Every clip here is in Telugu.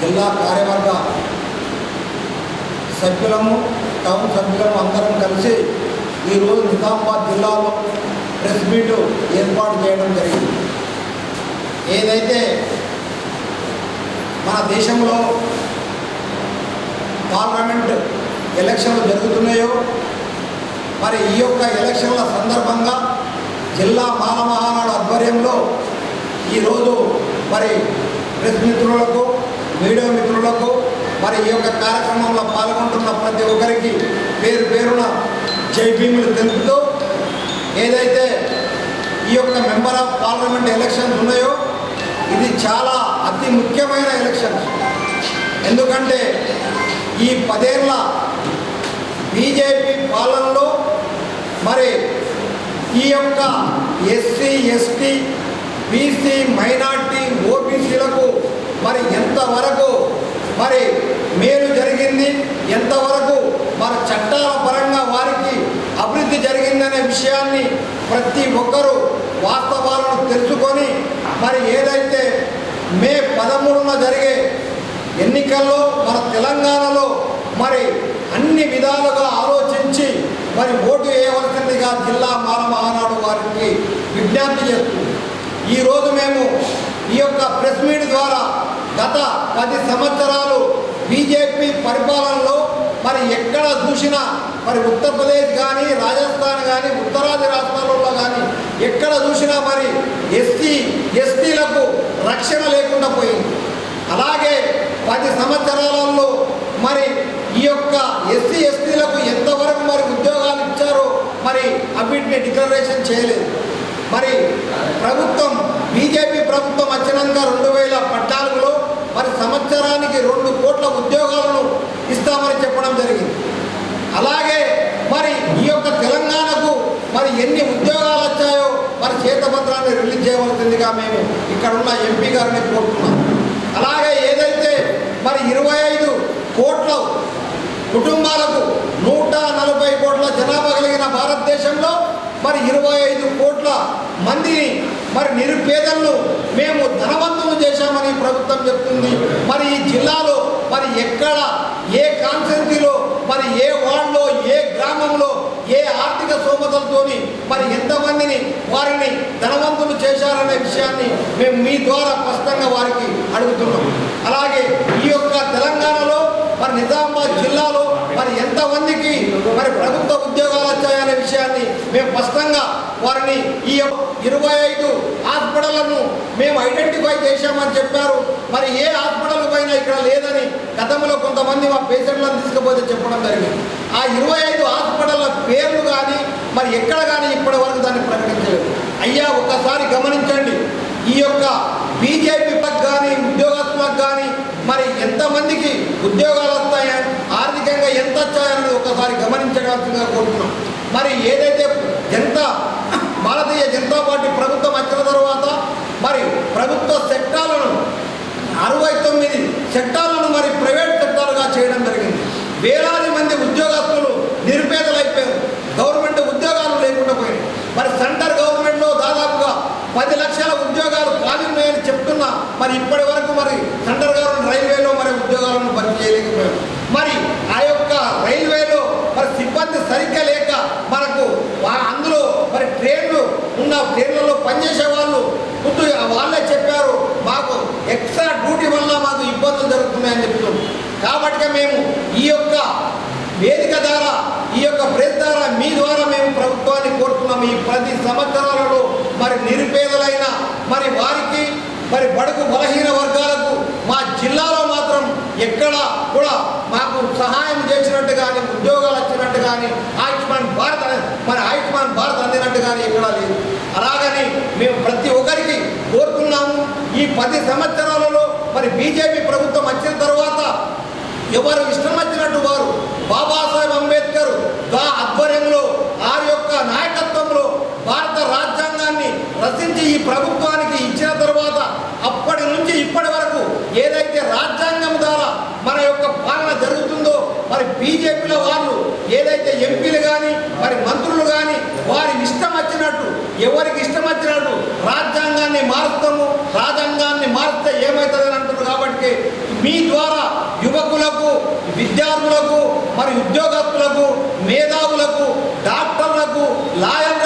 జిల్లా కార్యవర్గ సభ్యులము టౌన్ సభ్యులము అందరం కలిసి ఈరోజు నిజామాబాద్ జిల్లాలో ప్రెస్ మీట్ ఏర్పాటు చేయడం జరిగింది. ఏదైతే మన దేశంలో పార్లమెంట్ ఎలక్షన్లు జరుగుతున్నాయో మరి ఈ యొక్క ఎలక్షన్ల సందర్భంగా జిల్లా మాల మహానాడు ఆధ్వర్యంలో ఈరోజు మరి ప్రెస్ మిత్రులకు మీడియా మిత్రులకు మరి ఈ యొక్క కార్యక్రమంలో పాల్గొంటున్న ప్రతి ఒక్కరికి పేరు పేరున జై భీములు తెలుపుతూ ఏదైతే ఈ యొక్క మెంబర్ ఆఫ్ పార్లమెంట్ ఎలక్షన్స్ ఉన్నాయో ఇది చాలా అతి ముఖ్యమైన ఎలక్షన్స్. ఎందుకంటే ఈ పదేళ్ళ బీజేపీ పాలనలో మరి ఈ యొక్క ఎస్సీ ఎస్టీ బీసీ మైనార్టీ ఓబీసీలకు మరి ఎంతవరకు మరి మేలు జరిగింది ఎంతవరకు మరి చట్టాల పరంగా వారికి అభివృద్ధి జరిగిందనే విషయాన్ని ప్రతి ఒక్కరూ వాస్తవాలను తెలుసుకొని మరి ఏదైతే మే పదమూడున జరిగే ఎన్నికల్లో మన తెలంగాణలో మరి అన్ని విధాలుగా ఆలోచించి మరి ఓటు వేయవలసిందిగా జిల్లా మాల వారికి విజ్ఞప్తి చేస్తుంది. ఈరోజు మేము ఈ యొక్క ప్రెస్ మీట్ ద్వారా గత పది సంవత్సరాలు బీజేపీ పరిపాలనలో మరి ఎక్కడ చూసినా మరి ఉత్తరప్రదేశ్ కానీ రాజస్థాన్ కానీ ఉత్తరాది రాష్ట్రాలలో కానీ ఎక్కడ చూసినా మరి ఎస్సీ ఎస్టీలకు రక్షణ లేకుండా పోయింది. అలాగే పది సంవత్సరాలలో మరి ఈ యొక్క ఎస్సీ ఎస్టీలకు ఎంతవరకు మరి ఉద్యోగాలు ఇచ్చారో మరి అవిటిని డిక్లరేషన్ చేయలేదు. మరి ప్రభుత్వం బీజేపీ ప్రభుత్వం వచ్చినాక రెండు వేల పద్నాలుగులో మరి సంవత్సరానికి రెండు కోట్ల ఉద్యోగాలను ఇస్తామని చెప్పడం జరిగింది. అలాగే మరి ఈ యొక్క తెలంగాణకు మరి ఎన్ని ఉద్యోగాలు వచ్చాయో మరి చేతపత్రాన్ని రిలీజ్ చేయవలసిందిగా మేము ఇక్కడ ఉన్న ఎంపీ గారిని కోరుతున్నాం. అలాగే ఏదైతే మరి ఇరవై ఐదు కోట్ల కుటుంబాలకు నూట నలభై కోట్ల జనాభా కలిగిన భారతదేశంలో మరి ఇరవై ఐదు కోట్ల మందిని మరి నిరుపేదలను మేము ధనవంతులు చేశామని ప్రభుత్వం చెప్తుంది. మరి ఈ జిల్లాలో మరి ఎక్కడ ఏ కాన్స్టిట్యూన్సీలో మరి ఏ వార్డులో ఏ గ్రామంలో ఏ ఆర్థిక స్తోమతలతోని మరి ఎంతమందిని వారిని ధనవంతులు చేశారనే విషయాన్ని మేము మీ ద్వారా స్పష్టంగా వారికి అడుగుతున్నాం. అలాగే ఈ యొక్క తెలంగాణలో మరి నిజామాబాద్ జిల్లాలో మరి ఎంతమందికి మరి ప్రభుత్వ ఉద్యోగాలు వచ్చాయనే విషయాన్ని మేము స్పష్టంగా వారిని ఈ ఇరవై ఐదు హాస్పిటళ్ళను మేము ఐడెంటిఫై చేశామని చెప్పారు. మరి ఏ హాస్పిటల్ పైన ఇక్కడ లేదని గతంలో కొంతమంది మా పేషెంట్లను తీసుకుపోతే చెప్పడం జరిగింది. ఆ ఇరవై ఐదు హాస్పిటల్ల పేర్లు కానీ మరి ఎక్కడ కానీ ఇప్పటి వరకు దాన్ని ప్రకటించలేదు. అయ్యా ఒక్కసారి గమనించండి. ఈ యొక్క బీజేపీ కానీ ఉద్యోగస్తులకు కానీ మరి ఎంతమందికి ఉద్యోగాలు వస్తాయని ఆర్థికంగా ఎంత వచ్చాయని ఒకసారి గమనించడానికి కోరుతున్నాం. మరి ఏదైతే జనతా భారతీయ జనతా పార్టీ ప్రభుత్వం వచ్చిన తర్వాత మరి ప్రభుత్వ చట్టాలను అరవై తొమ్మిది చట్టాలను మరి ప్రైవేట్ చట్టాలుగా చేయడం జరిగింది. వేలాది మంది ఉద్యోగస్తులు నిరుపేదలైపోయారు. గవర్నమెంట్ ఉద్యోగాలు లేకుండా పోయినాయి. మరి సెంటర్ గవర్నమెంట్లో దాదాపుగా పది లక్షల ఉద్యోగాలు ఖాళీ ఉన్నాయని చెప్తున్నా మరి ఇప్పటి వరకు మరి సెంటర్ గవర్నమెంట్ రైల్వేలో మరి ఉద్యోగాలను భర్తీ చేయలేకపోయారు మరి ఆ యొక్క రైల్వేలో మరి సిబ్బంది సరిగ్గా లేక మనకు వా- అందులో మరి ట్రైన్లు ఉన్న ట్రైన్లలో పనిచేసే వాళ్ళు ముందు వాళ్ళే చెప్పారు మాకు ఎక్స్ట్రా డ్యూటీ వల్ల మాకు ఇబ్బందులు జరుగుతున్నాయని చెప్తున్నాం. కాబట్టి మేము ఈ యొక్క వేదిక ద్వారా ఈ యొక్క ప్రెస్ ద్వారా మీ ద్వారా మేము ప్రభుత్వాన్ని కోరుతున్నాము ఈ ప్రతి సంవత్సరాలలో మరి నిరుపేదలైన మరి వారికి మరి బడుగు బలహీన వర్గాలకు మా జిల్లాలో మాత్రం ఎక్కడ కూడా మాకు సహాయం చేసినట్టు కానీ ఉద్యోగాలు వచ్చినట్టు కానీ ఆయుష్మాన్ భారత్ మరి ఆయుష్మాన్ భారత్ అందినట్టు కానీ ఎక్కడా లేదు. అలాగని మేము ప్రతి ఒక్కరికి కోరుతున్నాము ఈ పది సంవత్సరాలలో మరి బీజేపీ ప్రభుత్వం వచ్చిన తర్వాత ఎవరు ఇష్టం వచ్చినట్టు వారు? బాబాసాహెబ్ అంబేద్కర్ దా ఆధ్వర్యంలో ఆ యొక్క నాయకత్వంలో భారత రాజ్యాంగాన్ని రచించి ఈ ప్రభుత్వానికి ఇచ్చిన తర్వాత అప్పటి నుంచి ఇప్పటి వరకు ఏదైతే రాజ్యాంగం ద్వారా మన యొక్క పాలన జరుగుతుందో మరి బీజేపీలో వాళ్ళు ఏదైతే ఎంపీలు కానీ మరి మంత్రులు కానీ వారి ఇష్టం వచ్చినట్టు ఎవరికి ఇష్టం వచ్చినట్టు రాజ్యాంగాన్ని మారుస్తాము రాజ్యాంగాన్ని కాబట్టి మీ ద్వారా యువకులకు విద్యార్థులకు మరి ఉద్యోగస్తులకు మేధావులకు డాక్టర్లకు లాయర్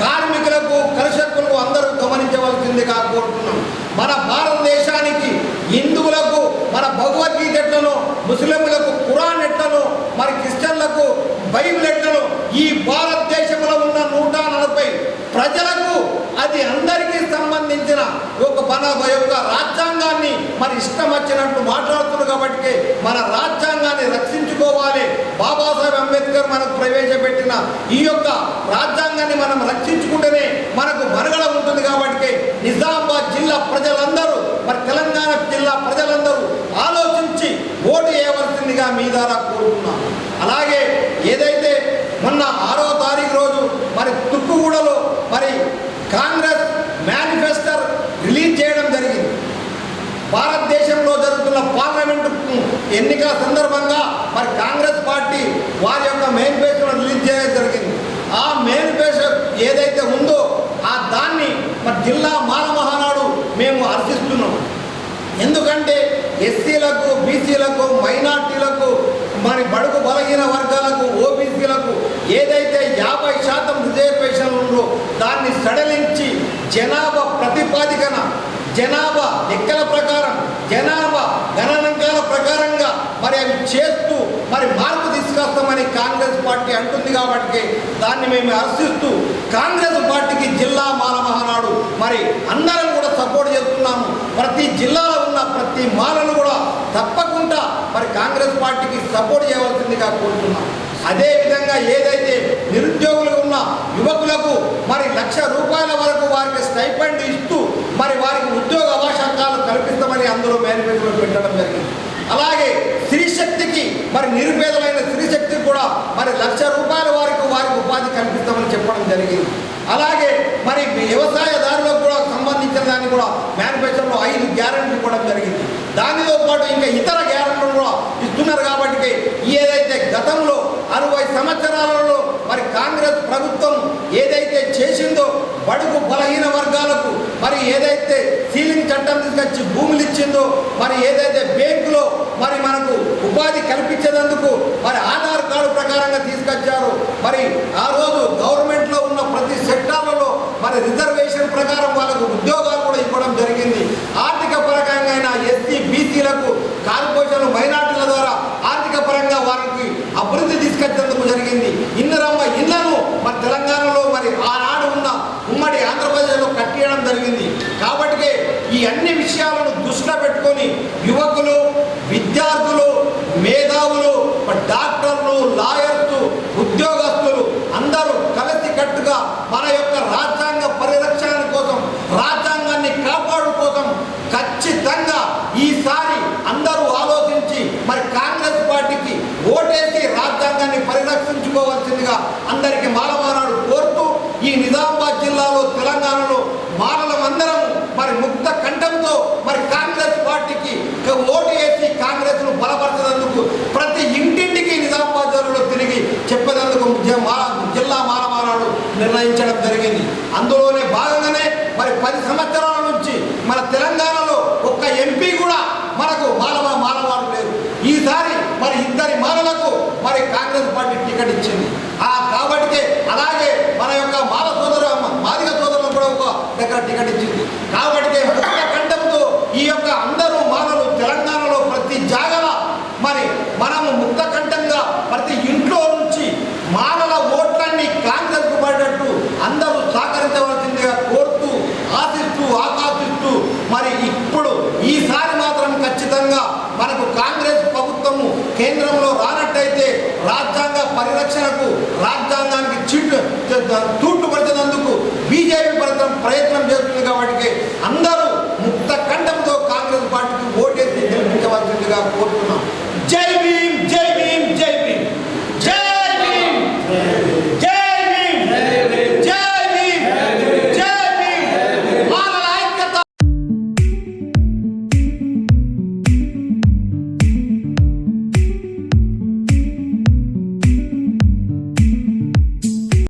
కార్మికులకు కర్షకులకు అందరూ గమనించవలసిందిగా కోరుతున్నాం మన భారతదేశానికి హిందువులకు మన భగవద్గీత ఎట్లను ముస్లింలకు ఖురాన్ ఎట్లను మరి క్రిస్టియన్లకు బైబిల్ ఎట్లను ఈ భారతదేశంలో ఉన్న నూట నలభై ప్రజలకు అది అందరికీ సంబంధించిన ఒక మన యొక్క రాజ్యాంగాన్ని మరి ఇష్టం వచ్చినట్టు మాట్లాడుతున్నారు కాబట్టి మన రాజ్యాంగాన్ని రక్షించుకోవాలి. బాబాసాహెబ్ అంబేద్కర్ మనకు ప్రవేశపెట్టిన ఈ యొక్క రాజ్యాంగాన్ని మనం రక్షించుకుంటేనే మనకు మనుగడ ఉంటుంది కాబట్టి నిజామాబాద్ జిల్లా ప్రజలందరూ మరి తెలంగాణ జిల్లా ప్రజలందరూ ఆలోచించి ఓటు వేయవలసిందిగా మీ ద్వారా కోరుతున్నాం. అలాగే ఏదైతే మొన్న ఆరో తారీఖు రోజు మరి తుక్కుగూడలో మరి కాంగ్రెస్ మేనిఫెస్టర్ భారతదేశంలో జరుగుతున్న పార్లమెంటు ఎన్నికల సందర్భంగా మరి కాంగ్రెస్ పార్టీ వారి యొక్క మేనిఫెస్టోను రిలీజ్ చేయడం జరిగింది. ఆ మేనిఫెస్టో ఏదైతే ఉందో ఆ దాన్ని మరి జిల్లా మాల మహానాడు మేము హర్షిస్తున్నాం. ఎందుకంటే ఎస్సీలకు బీసీలకు మైనార్టీలకు మరి బడుగు బలహీన వర్గాలకు ఓబీసీలకు ఏదైతే యాభై శాతం రిజర్వేషన్లు ఉందో దాన్ని సడలించి జనాభా ప్రతిపాదికన జనాభా లెక్కల ప్రకారం జనాభా గణనాంకాల ప్రకారంగా మరి అవి చేస్తూ మరి మార్పు తీసుకొస్తామని కాంగ్రెస్ పార్టీ అంటుంది కాబట్టి దాన్ని మేము హర్షిస్తూ కాంగ్రెస్ పార్టీకి జిల్లా మాల మహానాడు మరి అందరం కూడా సపోర్ట్ చేస్తున్నాము. ప్రతి జిల్లాలో ఉన్న ప్రతి మాలను కూడా తప్పకుండా మరి కాంగ్రెస్ పార్టీకి సపోర్ట్ చేయవలసిందిగా కోరుతున్నాము అదే విధంగా ఏదైతే నిరుద్యోగులు ఉన్న యువకులకు మరి లక్ష రూపాయల వరకు వారికి స్టైపెండ్ ఇస్తూ మరి వారికి ఉద్యోగ అవకాశాలు కల్పిస్తామని అందులో మేనిఫెస్టోలో పెట్టడం జరిగింది. అలాగే స్త్రీశక్తికి మరి నిరుపేదలైన స్త్రీశక్తికి కూడా మరి లక్ష రూపాయల వరకు వారికి ఉపాధి కల్పిస్తామని చెప్పడం జరిగింది. అలాగే మరి వ్యవసాయదారులకు కూడా సంబంధించిన దాన్ని కూడా మేనిఫెస్టోలో ఐదు గ్యారెంటీ ఇవ్వడం జరిగింది. దానితో పాటు ఇంకా ఇతర గ్యారెంటీలు కూడా ఇస్తున్నారు కాబట్టి ఏదైతే గతంలో అరవై సంవత్సరాలలో మరి కాంగ్రెస్ ప్రభుత్వం ఏదైతే చేసిందో బడుగు బలహీన వర్గాలకు మరి ఏదైతే సీలింగ్ చట్టం తీసుకొచ్చి భూములు ఇచ్చిందో మరి ఏదైతే బ్యాంకులో మరి మనకు ఉపాధి కల్పించేందుకు మరి ఆధార్ కార్డు ప్రకారంగా తీసుకొచ్చారు మరి ఆ రోజు గవర్నమెంట్లో ఉన్న ప్రతి సెక్టార్లలో మరి రిజర్వేషన్ ప్రకారం వాళ్ళకు ఉద్యోగాలు కూడా ఇవ్వడం జరిగింది. ఆర్థిక పరకంగా అయినా ఎస్సీ బీసీలకు కార్పొరేషన్లు మైనార్టీ ద్వారా ఆర్థిక పరంగా వారికి అభివృద్ధి తీసుకొచ్చేందుకు జరిగింది ఇందిరమ్మ ఇళ్ళను మరి తెలంగాణలో మరి ఆనాడు ఉన్న ఉమ్మడి ఆంధ్రప్రదేశ్లో కట్టియడం జరిగింది కాబట్టి ఈ అన్ని విషయాలను దృష్టిలో పెట్టుకొని యువకులు విద్యార్థులు మేధావులు మరి డాక్టర్లు లాయర్లు ఉద్యోగస్తులు అందరూ కలిసి కట్టుగా మన యొక్క రాజ్యాంగ పరిరక్షణ కోసం రాజ్యాంగాన్ని కాపాడు కోసం ఖచ్చితంగా ఈసారి అందరూ ఆలోచించి మరి కాంగ్రెస్ పార్టీకి ఓటేసి రాజ్యాంగాన్ని పరిరక్షించుకోవాల్సిందిగా అందరికీ మాలమానాడు కోరుతూ ఈ నిజామాబాద్ జిల్లాలో తెలంగాణలో మానలమందరం మరి ముక్త కంఠంతో మరి కాంగ్రెస్ పార్టీకి ఓటు వేసి కాంగ్రెస్ను బలపరచినందుకు ప్రతి ఇంటింటికి నిజామాబాద్ జిల్లాలో తిరిగి చెప్పేందుకు మా- జిల్లా మాలమానాడు నిర్ణయించడం జరిగింది. అందులోనే భాగంగానే మరి పది సంవత్సరాల నుంచి మన తెలంగాణ ఒక్క ఎంపీ కూడా మనకు మానవ మానవాడు లేరు ఈసారి మరి ఇద్దరి మానలకు మరి కాంగ్రెస్ పార్టీ టికెట్ ఇచ్చింది ఆ కాబట్టి అలాగే మన యొక్క మాల సోదరు మాదిగ సోదరులు కూడా ఒక దగ్గర టికెట్ ఇచ్చింది. కాబట్టి ముక్త కంఠంతో ఈ యొక్క అందరూ మానలు తెలంగాణలో ప్రతి జాగల మరి మనము ముక్త కంఠంగా ప్రతి ఇంట్లో నుంచి మానల ఓట్లన్నీ కాంగ్రెస్కు పడేటట్టు అందరూ సహకరించవలసిందిగా కోరుతూ ఆశిస్తూ ఆకాశిస్తూ మరి ఇప్పుడు ఈసారి మాత్రం ఖచ్చితంగా మనకు కాంగ్రెస్ కేంద్రంలో రానట్టయితే రాజ్యాంగ పరిరక్షణకు రాజ్యాంగానికి చీటు తూట్లు పడుతున్నందుకు బీజేపీ ప్రయత్నం ప్రయత్నం చేస్తుంది కాబట్టి అందరూ ముక్త కంఠంతో కాంగ్రెస్ పార్టీకి ఓటేసి గెలిపించవలసిందిగా కోరుతున్నాం.